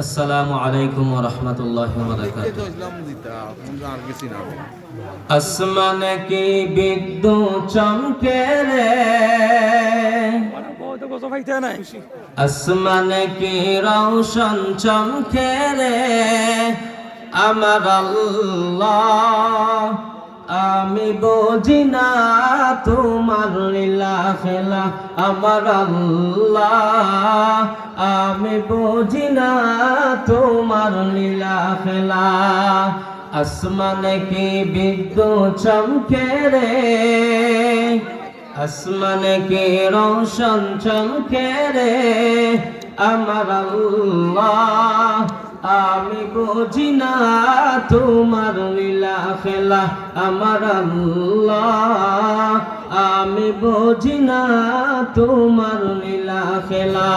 আসসালামু আলাইকুম ওয়া রাহমাতুল্লাহি ওয়া বারাকাতুহু। আসমানে কি বিদ্যুৎ চমকে রে? আসমানে কি রৌশন চমকে রে? আমার আল্লাহ আমি বুঝি না তোমার লীলা খেলা আমার আল্লাহ। আমি বুঝি না তোমার লীলা খেলা। আসমানে কি বিদ্যুৎ চমকে রে? আসমানে কি রোশন চমকে রে? আমার আল্লাহ। আমি বুঝি না তোমার লীলা খেলা আমার আল্লাহ। আমি বুঝি না তোমার লীলা খেলা।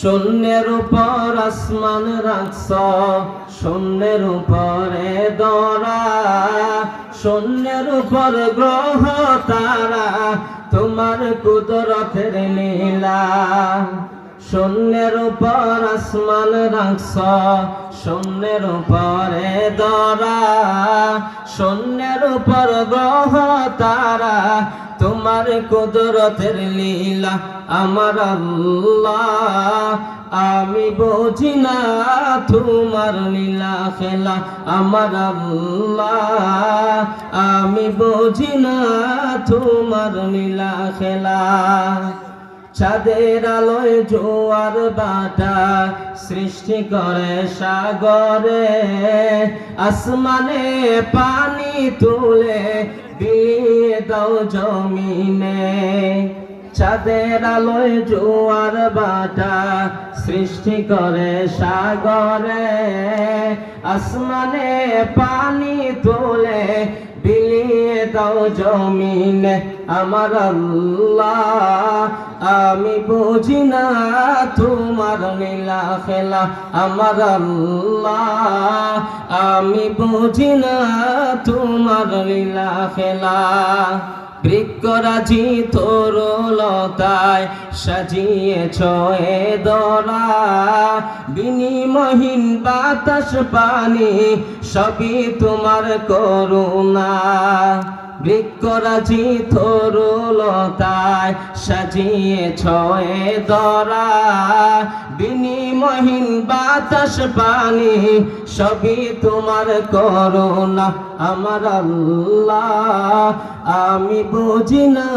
শূন্যের উপর আসমান রাখছ, শূন্যের উপরে দরা। শূন্যের উপর গ্রহ তারা, তোমার কুদরতের লীলা। শূন্যের উপর আসমান রাখছ, শূন্যের উপরে দরা শূন্যের উপর গ্রহ তারা, তোমার কুদরতের লীলা আমার আল্লাহ। আমি বুঝি না তোমার লীলা খেলা আমার আল্লাহ। আমি বুঝি না তোমার লীলা খেলা। চাঁদের আলোয় জোয়ার বাটা সৃষ্টি করে সাগরে, আসমানে পানি তুলে বিলিয়ে দাও জমিনে। চাঁদের আলোয় জোয়ার বাটা সৃষ্টি করে সাগরে, আসমানে পানি তোলে জমিনে আমার আল্লাহ। আমি বুঝি না তোমার নীলা খেলা আমার আল্লাহ। আমি বুঝি না তোমার লীলা খেলা। বৃক্ষরাজি তোর লতায় সাজিয়েছ এ দরা। বিনিমহীন বাতাস পানি সবই তোমার করুণা। বৃক্ষরাজি তরুলতায় সাজিয়েছ এ দরা। বিনিমহীন বাতাস পানি, সবই তোমার করুণা আমার আল্লাহ। আমি বুঝি না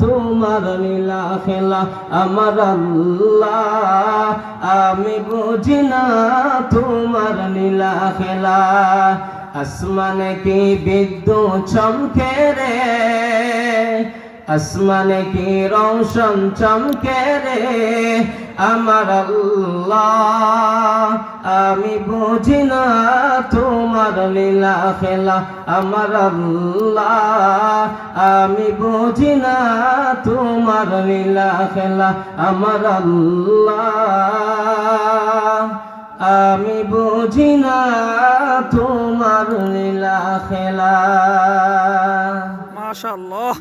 তোমার লীলা খেলা আমার আল্লাহ। আমি বুঝি না তোমার লীলা খেলা। আসমানে কি বিদ্যুৎ চমকে রে? আসমানে কি রৌশন চমকে রে? আমার আল্লাহ, আমি বুঝি না তোমার লীলা খেলা। আমার আল্লাহ, আমি বুঝি না তোমার লীলা খেলা। আমার আল্লাহ আমি বুঝি না তোমার লীলা খেলা। মাশাআল্লাহ।